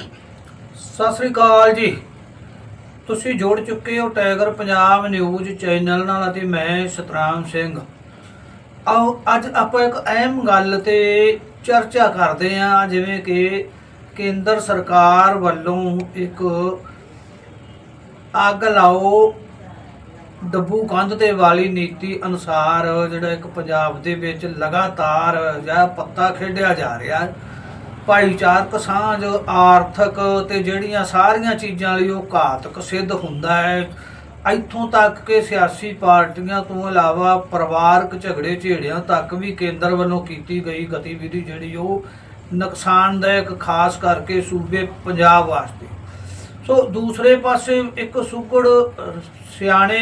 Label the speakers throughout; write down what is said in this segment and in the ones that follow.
Speaker 1: ਸਤਿ ਸ੍ਰੀ ਅਕਾਲ ਜੀ। ਤੁਸੀਂ ਜੁੜ ਚੁੱਕੇ ਹੋ ਟਾਈਗਰ ਪੰਜਾਬ ਨਿਊਜ਼ ਚੈਨਲ ਨਾਲ ਅਤੇ ਮੈਂ ਸਤਰਾਮ ਸਿੰਘ। ਆਓ, ਅੱਜ ਆਪਾਂ ਇੱਕ ਅਹਿਮ ਗੱਲ ਤੇ ਚਰਚਾ ਕਰਦੇ ਹਾਂ, ਜਿਵੇਂ ਕਿ ਕੇਂਦਰ ਸਰਕਾਰ ਵੱਲੋਂ ਇੱਕ ਅੱਗ ਲਾਓ, ਡੱਬੂ ਕੰਧ ਤੇ ਵਾਲੀ ਨੀਤੀ ਅਨੁਸਾਰ ਜਿਹੜਾ ਇੱਕ ਪੰਜਾਬ ਦੇ ਵਿੱਚ ਲਗਾਤਾਰ ਜਿਹੜਾ ਪੱਤਾ ਖੇਡਿਆ ਜਾ ਰਿਹਾ। ਹੈ ਭਾਈਚਾਰਕ ਸਾਂਝ, ਆਰਥਿਕ ਤੇ ਜਿਹੜੀਆਂ ਸਾਰੀਆਂ ਚੀਜ਼ਾਂ ਲਈ ਉਹ ਘਾਤਕ ਸਿੱਧ ਹੁੰਦਾ ਹੈ। ਇੱਥੋਂ ਤੱਕ ਕਿ ਸਿਆਸੀ ਪਾਰਟੀਆਂ ਤੋਂ ਇਲਾਵਾ ਪਰਿਵਾਰਕ ਝਗੜੇ ਝੇੜਿਆਂ ਤੱਕ ਵੀ ਕੇਂਦਰ ਵੱਲੋਂ ਕੀਤੀ ਗਈ ਗਤੀਵਿਧੀ ਜਿਹੜੀ ਉਹ ਨੁਕਸਾਨਦਾਇਕ, ਖਾਸ ਕਰਕੇ ਸੂਬੇ ਪੰਜਾਬ ਵਾਸਤੇ। ਸੋ ਦੂਸਰੇ ਪਾਸੇ ਇੱਕ ਸੁਗੜ ਸਿਆਣੇ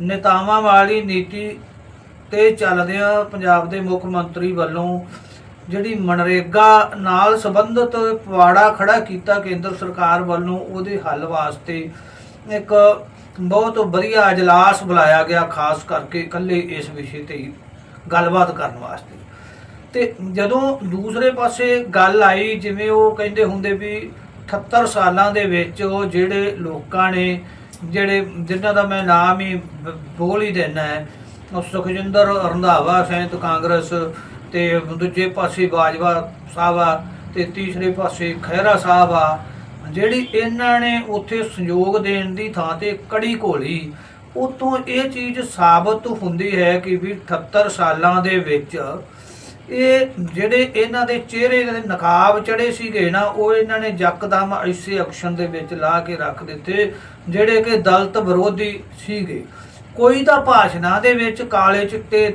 Speaker 1: ਨੇਤਾਵਾਂ ਵਾਲੀ ਨੀਤੀ ਤੇ ਚੱਲਦਿਆਂ ਪੰਜਾਬ ਦੇ ਮੁੱਖ ਮੰਤਰੀ ਵੱਲੋਂ ਜਿਹੜੀ ਮਨਰੇਗਾ ਨਾਲ ਸੰਬੰਧਿਤ ਪਵਾੜਾ ਖੜਾ ਕੀਤਾ ਕੇਂਦਰ ਸਰਕਾਰ ਵੱਲੋਂ, ਉਹਦੇ ਹੱਲ ਵਾਸਤੇ ਇੱਕ ਬਹੁਤ ਵਧੀਆ ਅਜਲਾਸ ਬੁਲਾਇਆ ਗਿਆ, ਖਾਸ ਕਰਕੇ ਇਕੱਲੇ ਇਸ ਵਿਸ਼ੇ ਤੇ ਹੀ ਗੱਲਬਾਤ ਕਰਨ ਵਾਸਤੇ। ਤੇ ਜਦੋਂ ਦੂਸਰੇ ਪਾਸੇ ਗੱਲ ਆਈ, ਜਿਵੇਂ ਉਹ ਕਹਿੰਦੇ ਹੁੰਦੇ ਵੀ 78 ਸਾਲਾਂ ਦੇ ਵਿੱਚ ਉਹ ਜਿਹੜੇ ਲੋਕਾਂ ਨੇ, ਜਿਹੜੇ, ਜਿਨ੍ਹਾਂ ਦਾ ਮੈਂ ਨਾਮ ਹੀ ਬ- ਬੋਲ ਹੀ ਦੇਣਾ ਹੈ ਉਹ ਸੁਖਜਿੰਦਰ ਰੰਧਾਵਾ ਸੈਂਤ ਕਾਂਗਰਸ ਤੇ ਦੂਜੇ ਪਾਸੇ ਬਾਜਵਾ ਸਾਹਿਬ ਆ, ਤੇ ਤੀਸਰੇ ਪਾਸੇ ਖਹਿਰਾ ਸਾਹਿਬ ਆ, ਜਿਹੜੀ ਇਹਨਾਂ ਨੇ ਉੱਥੇ ਸੰਯੋਗ ਦੇਣ ਦੀ ਥਾਂ ਤੇ ਕੜੀ ਘੋਲੀ, ਉਤੋਂ ਇਹ ਚੀਜ਼ ਸਾਬਤ ਹੁੰਦੀ ਹੈ ਕਿ ਵੀ 78 ਸਾਲਾਂ ਦੇ ਵਿੱਚ ਇਹ ਜਿਹੜੇ ਇਹਨਾਂ ਦੇ ਚਿਹਰੇ ਦੇ ਨਕਾਬ ਚੜੇ ਸੀਗੇ ਨਾ, ਉਹ ਇਹਨਾਂ ਨੇ ਯਕਦਮ ਐਸੇ ਐਕਸ਼ਨ ਦੇ ਵਿੱਚ ਲਾ ਕੇ ਰੱਖ ਦਿੱਤੇ, ਜਿਹੜੇ ਕਿ ਦਲਤ ਵਿਰੋਧੀ ਸੀਗੇ। ਕੋਈ ਤਾਂ ਭਾਸ਼ਣਾਂ ਦੇ ਵਿੱਚ ਕਾਲੇ ਚਿੱਟੇ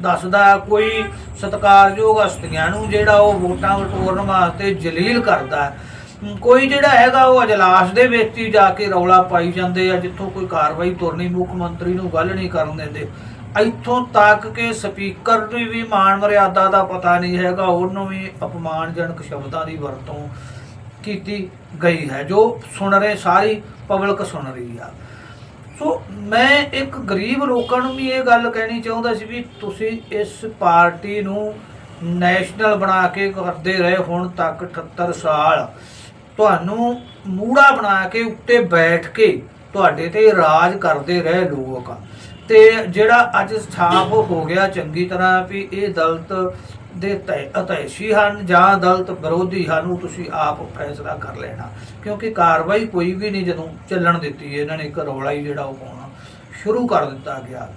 Speaker 1: ਦੱਸਦਾ ਕੋਈ ਸਤਿਕਾਰਯੋਗ ਹਸਤੀਆਂ ਨੂੰ ਜਿਹੜਾ ਉਹ ਵੋਟਾਂ ਵਟੋਰਨ ਵਾਸਤੇ ਜਲੀਲ ਕਰਦਾ ਕੋਈ ਜਿਹੜਾ ਹੈਗਾ ਉਹ ਅਜਲਾਸ ਦੇ ਵਿੱਚ ਹੀ ਜਾ ਕੇ ਰੌਲਾ ਪਾਈ ਜਾਂਦੇ ਆ, ਜਿੱਥੋਂ ਕੋਈ ਕਾਰਵਾਈ ਤੁਰਨੀ, ਮੁੱਖ ਮੰਤਰੀ ਨੂੰ ਗੱਲ ਨਹੀਂ ਕਰਨ ਦਿੰਦੇ। ਇੱਥੋਂ ਤੱਕ ਕਿ ਸਪੀਕਰ ਨੂੰ ਵੀ ਮਾਣ ਮਰਿਆਦਾ ਦਾ ਪਤਾ ਨਹੀਂ ਹੈਗਾ, ਉਹਨੂੰ ਵੀ ਅਪਮਾਨਜਨਕ ਸ਼ਬਦਾਂ ਦੀ ਵਰਤੋਂ ਕੀਤੀ ਗਈ ਹੈ। ਜੋ ਸੁਣ ਰਹੇ, ਸਾਰੀ ਪਬਲਿਕ ਸੁਣ ਰਹੀ ਆ। ਸੋ ਮੈਂ ਇੱਕ ਗਰੀਬ ਲੋਕਾਂ ਨੂੰ ਵੀ ਇਹ ਗੱਲ ਕਹਿਣੀ ਚਾਹੁੰਦਾ ਸੀ ਵੀ ਤੁਸੀਂ ਇਸ ਪਾਰਟੀ ਨੂੰ ਨੈਸ਼ਨਲ ਬਣਾ ਕੇ ਕਰਦੇ ਰਹੇ ਹੁਣ ਤੱਕ 78 ਸਾਲ। ਤੁਹਾਨੂੰ ਮੂੜਾ ਬਣਾ ਕੇ ਉੱਤੇ ਬੈਠ ਕੇ ਤੁਹਾਡੇ ਤੇ ਰਾਜ ਕਰਦੇ ਰਹੇ ਲੋਕ। ਤੇ ਜਿਹੜਾ ਅੱਜ ਸਾਫ਼ ਹੋ ਗਿਆ ਚੰਗੀ ਤਰ੍ਹਾਂ ਵੀ ਇਹ ਦਲਤ ਦੇ ਤੈ ਅਤੈਸ਼ੀ ਹਨ ਜਾਂ ਅਦਾਲਤ ਵਿਰੋਧੀ ਹਨ, ਉਹ ਤੁਸੀਂ ਆਪ ਫੈਸਲਾ ਕਰ ਲੈਣਾ। ਕਿਉਂਕਿ ਕਾਰਵਾਈ ਕੋਈ ਵੀ ਨਹੀਂ, ਜਦੋਂ ਚੱਲਣ ਦਿੱਤੀ ਇਹਨਾਂ ਨੇ ਇੱਕ ਰੌਲਾ ਹੀ ਜਿਹੜਾ ਉਹ ਪਾਉਣਾ ਸ਼ੁਰੂ ਕਰ ਦਿੱਤਾ ਗਿਆ।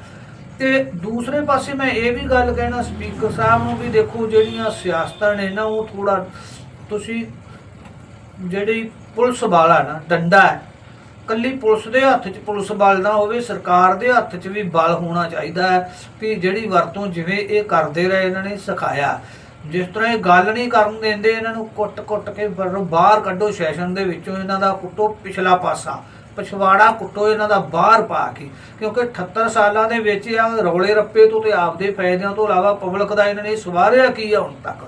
Speaker 1: ਤੇ ਦੂਸਰੇ ਪਾਸੇ ਮੈਂ ਇਹ ਵੀ ਗੱਲ ਕਹਿਣਾ, ਸਪੀਕਰ ਸਾਹਿਬ ਨੂੰ ਵੀ ਦੇਖੋ, ਜਿਹੜੀਆਂ ਸਿਆਸਤਾਂ ਨੇ ਨਾ, ਉਹ ਥੋੜਾ ਤੁਸੀਂ ਜਿਹੜੀ ਪੁਲਿਸ ਵਾਲਾ ਨਾ, ਡੰਡਾ ਹੈ ਕੱਲੀ ਪੁਲਿਸ ਦੇ ਹੱਥ 'ਚ ਪੁਲਿਸ ਬਲ ਨਾ ਹੋਵੇ, ਸਰਕਾਰ ਦੇ ਹੱਥ 'ਚ ਵੀ ਬਲ ਹੋਣਾ ਚਾਹੀਦਾ ਹੈ ਕਿ ਜਿਹੜੀ ਵਰਤੋਂ ਜਿਵੇਂ ਇਹ ਕਰਦੇ ਰਹੇ ਇਹਨਾਂ ਨੇ ਸਿਖਾਇਆ। ਜਿਸ ਤਰ੍ਹਾਂ ਇਹ ਗੱਲ ਨਹੀਂ ਕਰਨ ਦਿੰਦੇ ਇਹਨਾਂ ਨੂੰ ਕੁੱਟ-ਕੁੱਟ ਕੇ ਬਾਹਰੋਂ ਬਾਹਰ ਕੱਢੋ ਸੈਸ਼ਨ ਦੇ ਵਿੱਚੋਂ ਇਹਨਾਂ ਦਾ ਕੁੱਟੋ ਪਿਛਲਾ ਪਾਸਾ। ਪਛਵਾੜਾ ਕੁੱਟੋ ਇਹਨਾਂ ਦਾ ਬਾਹਰ ਪਾ ਕੇ, ਕਿਉਂਕਿ 78 ਸਾਲਾਂ ਦੇ ਵਿੱਚ ਆ ਰੌਲੇ ਰੱਪੇ ਤੋਂ ਤੇ ਆਪਦੇ ਫਾਇਦਿਆਂ ਤੋਂ ਇਲਾਵਾ ਪਬਲਿਕ ਦਾ ਇਹਨਾਂ ਨੇ ਸਵਾਰਿਆ ਕੀ ਆ ਹੁਣ ਤੱਕ?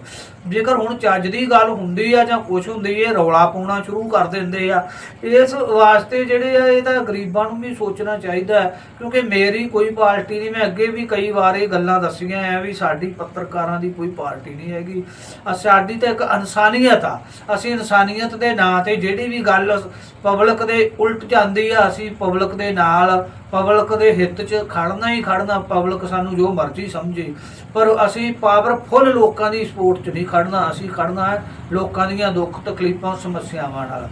Speaker 1: ਜੇਕਰ ਹੁਣ ਚੱਜ ਦੀ ਗੱਲ ਹੁੰਦੀ ਆ ਜਾਂ ਕੁਝ ਹੁੰਦੀ ਹੈ ਰੌਲਾ ਪਾਉਣਾ ਸ਼ੁਰੂ ਕਰ ਦਿੰਦੇ ਆ। ਇਸ ਵਾਸਤੇ ਜਿਹੜੇ ਆ, ਇਹ ਤਾਂ ਗਰੀਬਾਂ ਨੂੰ ਵੀ ਸੋਚਣਾ ਚਾਹੀਦਾ ਕਿਉਂਕਿ ਮੇਰੀ ਕੋਈ ਪਾਰਟੀ ਨਹੀਂ, ਮੈਂ ਅੱਗੇ ਵੀ ਕਈ ਵਾਰ ਇਹ ਗੱਲਾਂ ਦੱਸੀਆਂ ਆ ਵੀ ਸਾਡੀ ਪੱਤਰਕਾਰਾਂ ਦੀ ਕੋਈ ਪਾਰਟੀ ਨਹੀਂ ਹੈਗੀ। ਅ, ਸਾਡੀ ਤਾਂ ਇੱਕ ਇਨਸਾਨੀਅਤ ਆ। ਅਸੀਂ ਇਨਸਾਨੀਅਤ ਦੇ ਨਾਂ ਤੇ ਜਿਹੜੀ ਵੀ ਗੱਲ ਪਬਲਿਕ ਦੇ ਉਲਟ ਜਾਂਦੀ ਆ, ਅਸੀਂ ਪਬਲਿਕ ਦੇ ਨਾਲ, ਪਬਲਿਕ ਦੇ ਹਿੱਤ 'ਚ ਖੜਨਾ ਹੀ ਖੜਨਾ, ਪਬਲਿਕ ਸਾਨੂੰ ਜੋ ਮਰਜ਼ੀ ਸਮਝੇ। ਪਰ ਅਸੀਂ ਪਾਵਰਫੁੱਲ ਲੋਕਾਂ ਦੀ ਸਪੋਰਟ 'ਚ ਨਹੀਂ ਖੜਨਾ, ਅਸੀਂ ਖੜਨਾ ਹੈ ਲੋਕਾਂ ਦੀਆਂ ਦੁੱਖ, ਤਕਲੀਫਾਂ, ਸਮੱਸਿਆਵਾਂ ਨਾਲ।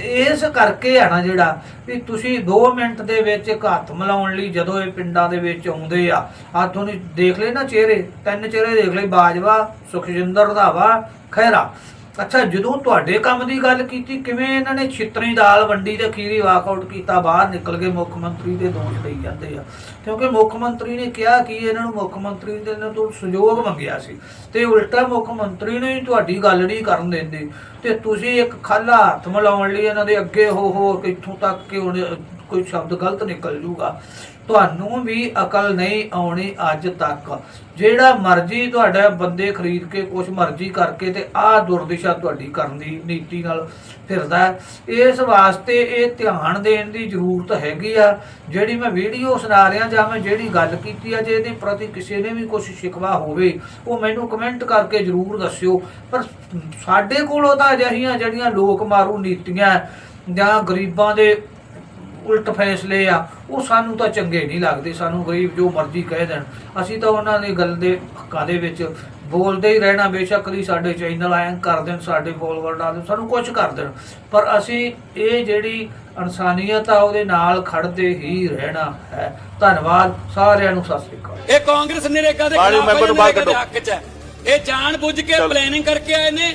Speaker 1: ਇਸ ਕਰਕੇ ਆ ਨਾ ਜਿਹੜਾ ਵੀ ਤੁਸੀਂ 2 ਮਿੰਟ ਦੇ ਵਿੱਚ ਇੱਕ ਹੱਥ ਮਿਲਾਉਣ ਲਈ ਜਦੋਂ ਇਹ ਪਿੰਡਾਂ ਦੇ ਵਿੱਚ ਆਉਂਦੇ ਆ ਆ ਤੁਹਾਨੂੰ ਦੇਖ ਲੈ ਨਾ ਚਿਹਰੇ, ਤਿੰਨ ਚਿਹਰੇ ਦੇਖ ਲੈ ਬਾਜਵਾ, ਸੁਖਜਿੰਦਰ ਰਧਾਵਾ ਖਹਿਰਾ। ਅੱਛਾ, ਜਦੋਂ ਤੁਹਾਡੇ ਕੰਮ ਦੀ ਗੱਲ ਕੀਤੀ, ਕਿਵੇਂ ਇਹਨਾਂ ਨੇ ਛਿੱਤਰੀ ਦਾਲ ਵੰਡੀ ਤੇ ਖੀਰੀ ਵਾਕਆਊਟ ਕੀਤਾ? ਬਾਹਰ ਨਿਕਲ ਕੇ ਮੁੱਖ ਮੰਤਰੀ ਦੇ ਦੋਸ਼ ਲਈ ਜਾਂਦੇ ਆ। ਕਿਉਂਕਿ ਮੁੱਖ ਮੰਤਰੀ ਨੇ ਕਿਹਾ ਕਿ ਇਹਨਾਂ ਨੂੰ ਮੁੱਖ ਮੰਤਰੀ ਦੇ ਨਾਲ ਤੋਂ ਸਹਿਯੋਗ ਮੰਗਿਆ ਸੀ। ਤੇ ਉਲਟਾ ਮੁੱਖ ਮੰਤਰੀ ਨੇ ਤੁਹਾਡੀ ਗੱਲ ਨਹੀਂ ਕਰਨ ਦਿੰਦੇ। ਤੇ ਤੁਸੀਂ ਇੱਕ ਖਾਲਾ ਹੱਥ ਮਿਲਾਉਣ ਲਈ ਇਹਨਾਂ ਦੇ ਅੱਗੇ ਹੋ ਹੋ ਕਿੱਥੋਂ ਤੱਕ ਕਿ ਹੁਣ ਕੋਈ ਸ਼ਬਦ ਗਲਤ ਨਿਕਲ ਜੂਗਾ। ਤੁਹਾਨੂੰ ਵੀ ਅਕਲ ਨਹੀਂ ਆਉਣੀ ਅੱਜ ਤੱਕ। ਜਿਹੜਾ ਮਰਜ਼ੀ ਤੁਹਾਡਾ ਬੰਦੇ ਖਰੀਦ ਕੇ ਕੁਛ ਮਰਜ਼ੀ ਕਰਕੇ ਤੇ ਆਹ ਦੁਰਦਿਸ਼ਾ ਤੁਹਾਡੀ ਕਰਨ ਦੀ ਨੀਤੀ ਨਾਲ ਫਿਰਦਾ ਇਸ ਵਾਸਤੇ ਇਹ ਧਿਆਨ ਦੇਣ ਦੀ ਜ਼ਰੂਰਤ ਹੈਗੀ ਆ। ਜਿਹੜੀ ਮੈਂ ਵੀਡੀਓ ਸੁਣਾ ਰਿਹਾ ਜਾਂ ਮੈਂ ਜਿਹੜੀ ਗੱਲ ਕੀਤੀ ਆ, ਜੇ ਇਹਦੇ ਪ੍ਰਤੀ ਕਿਸੇ ਨੇ ਵੀ ਕੁਝ ਸ਼ਿਕਵਾ ਹੋਵੇ, ਉਹ ਮੈਨੂੰ ਕਮੈਂਟ ਕਰਕੇ ਜ਼ਰੂਰ ਦੱਸਿਓ। ਪਰ ਸਾਡੇ ਕੋਲੋਂ ਤਾਂ ਅਜਿਹੀਆਂ ਜਿਹੜੀਆਂ ਲੋਕ ਮਾਰੂ ਨੀਤੀਆਂ ਜਾਂ ਗਰੀਬਾਂ ਦੇ ਉਲਟ ਫੈਸਲੇ ਆ ਉਹ ਸਾਨੂੰ ਤਾਂ ਚੰਗੇ ਨਹੀਂ ਲੱਗਦੇ ਸਾਨੂੰ ਗਰੀਬ ਜੋ ਮਰਜ਼ੀ ਕਹਿ ਦੇਣ। ਅਸੀਂ ਤਾਂ ਉਹਨਾਂ ਦੀ ਗੱਲ ਦੇ ਹੱਕਾਂ ਦੇ ਵਿੱਚ ਬੋਲਦੇ ਹੀ ਰਹਿਣਾ ਬੇਸ਼ੱਕ ਦੀ ਸਾਡੇ ਚੈਨਲ ਆਇਆਂ ਕਰ ਦੇਣ ਸਾਡੇ ਫੋਲੋਵਰ ਡਾਲ ਦੇਣ ਸਾਨੂੰ ਕੁਝ ਕਰ ਦੇਣ। ਪਰ ਅਸੀਂ ਇਹ ਜਿਹੜੀ ਇਨਸਾਨੀਅਤ ਆ ਉਹਦੇ ਨਾਲ ਖੜਦੇ ਹੀ ਰਹਿਣਾ ਹੈ। ਧੰਨਵਾਦ ਸਾਰਿਆਂ ਨੂੰ ਸਤਿ ਸ੍ਰੀ ਅਕਾਲ।
Speaker 2: ਇਹ ਕਾਂਗਰਸ ਨਰੇਗਾ ਦੇ ਖਿਲਾਫ ਹੈ, ਇਹ ਜਾਣ ਬੁੱਝ ਕੇ। ਪਲੈਨਿੰਗ ਕਰਕੇ ਆਏ ਨੇ।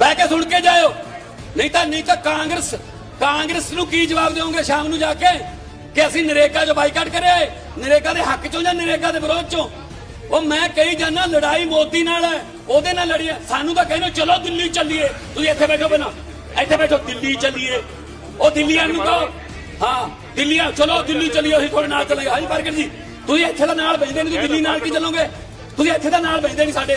Speaker 2: ਬਹਿ ਕੇ ਸੁਣ ਕੇ ਜਾਇਓ। ਨਹੀਂ ਤਾਂ ਨਹੀਂ ਤਾਂ ਕਾਂਗਰਸ ਕਾਂਗਰਸ ਨੂੰ ਕੀ ਜਵਾਬ ਦਿਓਗੇ ਸ਼ਾਮ ਨੂੰ ਜਾ ਕੇ? ਕਿ ਅਸੀਂ ਨਰੇਗਾ 'ਚ ਬਾਈਕਾਟ ਕਰਿਆ ਨਰੇਗਾ ਦੇ ਹੱਕ 'ਚੋਂ ਜਾਂ ਨਰੇਗਾ ਦੇ ਵਿਰੋਧ 'ਚੋਂ? ਉਹ ਮੈਂ ਕਹੀ ਜਾਨਾ ਲੜਾਈ ਮੋਦੀ ਨਾਲ ਹੈ, ਉਹਦੇ ਨਾਲ ਲੜੀ ਹੈ। ਸਾਨੂੰ ਤਾਂ ਕਹਿੰਦੇ, ਚਲੋ ਦਿੱਲੀ ਚੱਲੀਏ। ਤੁਸੀਂ ਇੱਥੇ ਬੈਠੋ ਬਣਾ ਇੱਥੇ ਬੈਠੋ, ਦਿੱਲੀ ਚੱਲੀਏ। ਉਹ ਦਿੱਲੀਆਂ ਨੂੰ ਕਹੋ। ਹਾਂ ਦਿੱਲੀ ਆ ਚਲੋ ਦਿੱਲੀ ਚੱਲੀਏ ਅਸੀਂ ਤੁਹਾਡੇ ਨਾਲ ਚੱਲਾਂਗੇ। ਹਾਂਜੀ, ਪ੍ਰਗਟ ਜੀ, ਤੁਸੀਂ ਇੱਥੇ ਦਾ ਨਾਲ ਭੇਜਦੇ ਨਹੀਂ, ਤੁਸੀਂ ਦਿੱਲੀ ਨਾਲ ਕੀ ਚੱਲੋਗੇ? ਤੁਸੀਂ ਇੱਥੇ ਦਾ ਨਾਲ ਭੇਜਦੇ ਨਹੀਂ ਸਾਡੇ।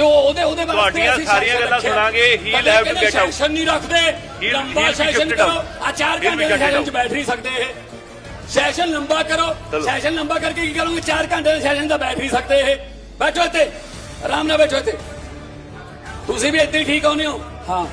Speaker 2: ਤੇ ਉਹ ਉਹਦੇ ਉਹਦੇ ਵਾਸਤੇ
Speaker 3: ਤੁਹਾਡੀਆਂ
Speaker 2: ਅਸੀਂ
Speaker 3: ਸਾਰੀਆਂ
Speaker 2: ਸੈਸ਼ਨ
Speaker 3: ਗੱਲਾਂ
Speaker 2: ਰੱਖਿਆ।
Speaker 3: ਸੁਣਾਂਗੇ, he'll
Speaker 2: ਕੱਲੇ
Speaker 3: have to
Speaker 2: ਕਹਿੰਦੇ
Speaker 3: get out.
Speaker 2: ਸੈਸ਼ਨ ਨਹੀਂ ਰੱਖਦੇ
Speaker 3: He'll-
Speaker 2: ਲੰਬਾ
Speaker 3: he'll be
Speaker 2: ਸੈਸ਼ਨ
Speaker 3: shifted
Speaker 2: ਕਰੋ
Speaker 3: out.
Speaker 2: ਆ ਚਾਰ
Speaker 3: He'll be
Speaker 2: ਘੰਟੇ ਦੇ
Speaker 3: shifted
Speaker 2: ਸੈਸ਼ਨ ਚ
Speaker 3: out.
Speaker 2: ਬੈਠ ਨਹੀਂ ਸਕਦੇ ਇਹ ਸੈਸ਼ਨ ਲੰਬਾ ਕਰੋ
Speaker 3: ਚਲੋ।
Speaker 2: ਸੈਸ਼ਨ ਲੰਬਾ ਕਰਕੇ ਕੀ ਕਰੋਗੇ 4 ਘੰਟੇ ਦੇ ਸੈਸ਼ਨ ਦਾ ਬੈਠ ਨਹੀਂ ਸਕਦੇ ਇਹ ਬੈਠੋ ਇੱਥੇ ਆਰਾਮ ਨਾਲ ਬੈਠੋ ਇੱਥੇ ਤੁਸੀਂ ਵੀ ਇੱਥੇ ਹੀ ਠੀਕ ਆਉਂਦੇ ਹੋ ਹਾਂ